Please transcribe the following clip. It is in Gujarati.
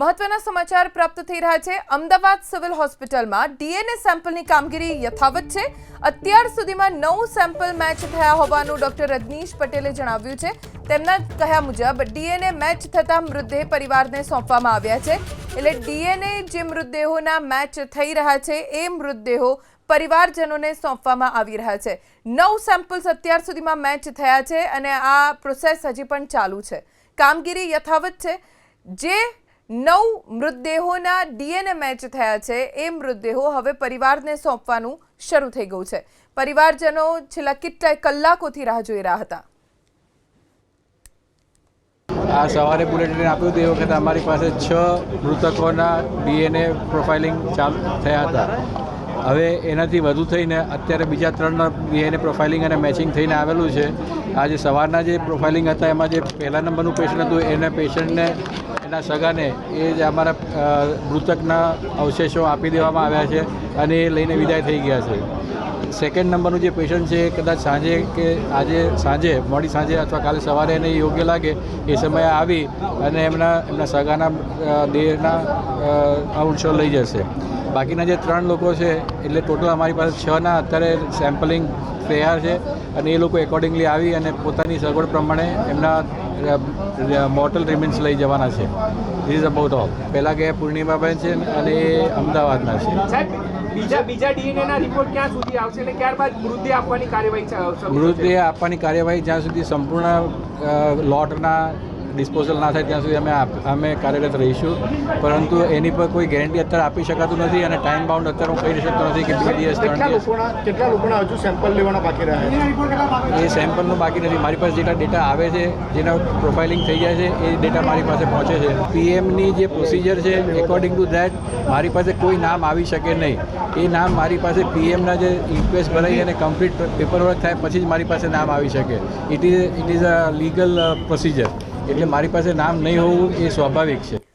મહત્વના સમાચાર પ્રાપ્ત થઈ રહ્યા છે. અમદાવાદ સિવિલ હોસ્પિટલમાં ડીએનએ સેમ્પલની કામગીરી યથાવત છે. અત્યાર સુધીમાં નવ સેમ્પલ મેચ થયા હોવાનું ડોક્ટર રજનીશ પટેલે જણાવ્યું છે. તેમના કહ્યા મુજબ, ડીએનએ મેચ થતા મૃતદેહ પરિવારને સોંપવામાં આવ્યા છે. એટલે ડીએનએ જે મૃતદેહોના મેચ થઈ રહ્યા છે, એ મૃતદેહો પરિવારજનોને સોંપવામાં આવી રહ્યા છે. નવ સેમ્પલ્સ અત્યાર સુધીમાં મેચ થયા છે અને આ પ્રોસેસ હજી પણ ચાલુ છે. કામગીરી યથાવત છે. જે નવ મૃતદેહોના ડીએનએ મેચ થયા છે. એ મૃતદેહો હવે પરિવારને સોંપવાનું શરૂ થઈ ગયું છે. પરિવારજનો છેલ્લા કેટલાય કલાકોથી રાહ જોઈ રહ્યા હતા. આ સવારે બુલેટિન આપ્યું તે વખતે અમારી પાસે છ મૃતકોના ડીએનએ પ્રોફાઇલિંગ ચાલુ થયા હતા. હવે એનાથી વધુ થઈને અત્યારે બીજા ત્રણના ડીએનએ પ્રોફાઇલિંગ અને મેચિંગ થઈને આવેલું છે. આજે સવારના જે પ્રોફાઇલિંગ હતા, એમાં જે પહેલા નંબરનું પેશન્ટ હતું, એને પેશન્ટને એના સગાને એ જ અમારા મૃતકના અવશેષો આપી દેવામાં આવ્યા છે અને એ લઈને વિદાય થઈ ગયા છે. સેકન્ડ નંબરનું જે પેશન્ટ છે કદાચ સાંજે કે આજે સાંજે મોડી સાંજે અથવા કાલે સવારે એને યોગ્ય લાગે એ સમયે આવી અને એમના એમના સગાના દેહના અ, અંશો લઈ જશે. બાકીના જે ત્રણ લોકો છે એટલે ટોટલ અમારી પાસે છના અત્યારે સેમ્પલિંગ તૈયાર છે અને એ લોકો એકોર્ડિંગલી આવી અને પોતાની સગવડ પ્રમાણે એમના મોટલ રિમેન્સ લઈ જવાના છે. ધીસ અબાઉટ ઓલ પહેલાં ગયા પૂર્ણિમાબેન છે અને એ અમદાવાદના છે. બીજા બીજા ડીએનએ ના રિપોર્ટ ક્યાં સુધી આવશે અને ત્યારબાદ મૃતદેહ આપવાની કાર્યવાહી મૃતદેહ આપવાની કાર્યવાહી જ્યાં સુધી સંપૂર્ણ લોટના ડિસ્પોઝલ ના થાય ત્યાં સુધી અમે અમે કાર્યરત રહીશું. પરંતુ એની પર કોઈ ગેરંટી અત્યારે આપી શકાતું નથી અને ટાઈમ બાઉન્ડ અત્યારે હું કહી શકતો નથી કે બે દિવસ ત્રણ કેટલા દિવસ. લોકોના કેટલા લોકોના હજુ સેમ્પલ લેવાના બાકી રહ્યા એ સેમ્પલનું બાકી નથી. મારી પાસે જેટલા ડેટા આવે છે જેના પ્રોફાઇલિંગ થઈ જાય છે એ ડેટા મારી પાસે પહોંચે છે. પીએમની જે પ્રોસિજર છે એકોર્ડિંગ ટુ ધેટ મારી પાસે કોઈ નામ આવી શકે નહીં. એ નામ મારી પાસે પીએમના જે ઇન્ક્વેસ્ટ ભરાઈ અને કમ્પ્લીટ પેપર વર્ક થાય પછી જ મારી પાસે નામ આવી શકે. It is it is a legal procedure એટલે મારી પાસે નામ નહીં હોવું એ સ્વાભાવિક છે.